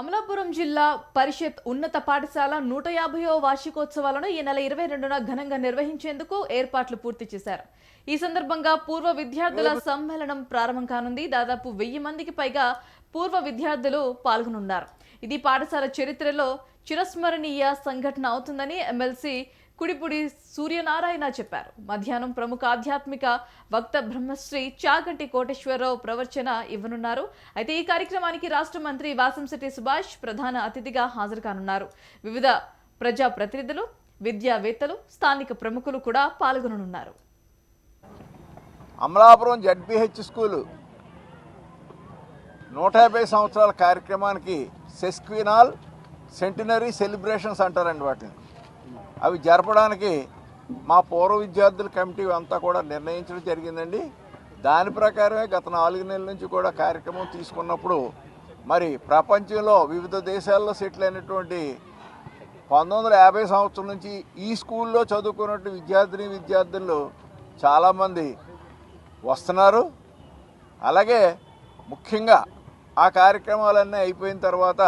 అమలాపురం జిల్లా పరిషత్ ఉన్నత పాఠశాల నూట యాభైవ వార్షికోత్సవాలను ఈ నెల ఇరవై రెండున ఘనంగా నిర్వహించేందుకు ఏర్పాట్లు పూర్తి చేశారు. ఈ సందర్భంగా పూర్వ విద్యార్థుల సమ్మేళనం ప్రారంభం కానుంది. దాదాపు వెయ్యి మందికి పైగా పూర్వ విద్యార్థులు పాల్గొనున్నారు. ఇది పాఠశాల చరిత్రలో చిరస్మరణీయ సంఘటన అవుతుందని ఎమ్మెల్సీ కుడిపుడి సూర్యనారాయణ చెప్పారు. మధ్యాహ్నం ప్రముఖ ఆధ్యాత్మిక వక్త బ్రహ్మశ్రీ చాగంటి కోటేశ్వరరావు ప్రవచన ఇవ్వనున్నారు. అయితే ఈ కార్యక్రమానికి రాష్ట్ర మంత్రి వాసంశెట్టి సుభాష్ ప్రధాన అతిథిగా హాజరు కానున్నారు వివిధ ప్రజా ప్రతినిధులు విద్యావేత్తలు స్థానిక ప్రముఖులు కూడా పాల్గొననున్నారు. అమలాపురం జడ్పిహెచ్ స్కూలు నూట యాభై సంవత్సరాల కార్యక్రమానికి సెస్క్వినాల్ సెంటినరీ సెలబ్రేషన్స్ అంటారండి వాటిని. అవి జరపడానికి మా పూర్వ విద్యార్థుల కమిటీ అంతా కూడా నిర్ణయించడం జరిగిందండి. దాని ప్రకారమే గత నాలుగు నెలల నుంచి కూడా కార్యక్రమం తీసుకున్నప్పుడు మరి ప్రపంచంలో వివిధ దేశాల్లో సెటిల్ అయినటువంటి పంతొమ్మిది వందల యాభై సంవత్సరం నుంచి ఈ స్కూల్లో చదువుకున్నట్టు విద్యార్థిని విద్యార్థులు చాలామంది వస్తున్నారు. అలాగే ముఖ్యంగా ఆ కార్యక్రమాలన్నీ అయిపోయిన తర్వాత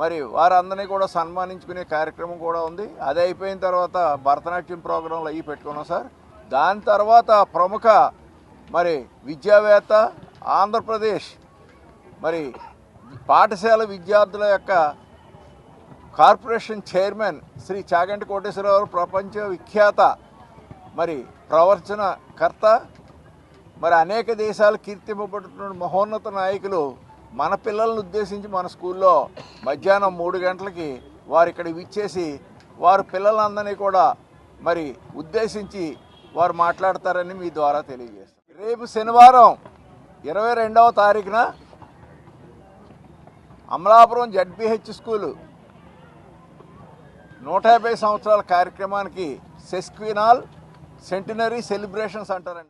మరి వారందరినీ కూడా సన్మానించుకునే కార్యక్రమం కూడా ఉంది. అది అయిపోయిన తర్వాత భరతనాట్యం ప్రోగ్రాంలు అవి పెట్టుకున్నాం సార్. దాని తర్వాత ప్రముఖ మరి విద్యావేత్త ఆంధ్రప్రదేశ్ మరి పాఠశాల విద్యార్థుల యొక్క కార్పొరేషన్ చైర్మన్ శ్రీ చాగంటి కోటేశ్వరరావు ప్రపంచ విఖ్యాత మరి ప్రవర్చనకర్త. మరి అనేక దేశాలు కీర్తింపబడుతున్న మహోన్నత నాయకులు మన పిల్లలను ఉద్దేశించి మన స్కూల్లో మధ్యాహ్నం మూడు గంటలకి వారు ఇక్కడ విచ్చేసి వారు పిల్లలందరినీ కూడా మరి ఉద్దేశించి వారు మాట్లాడతారని మీ ద్వారా తెలియజేస్తారు రేపు శనివారం ఇరవై రెండవ తారీఖున అమలాపురం జడ్బిహెచ్ స్కూలు నూట యాభై సంవత్సరాల కార్యక్రమానికి సెస్క్వినాల్ సెంటినరీ సెలబ్రేషన్స్ అంటారండి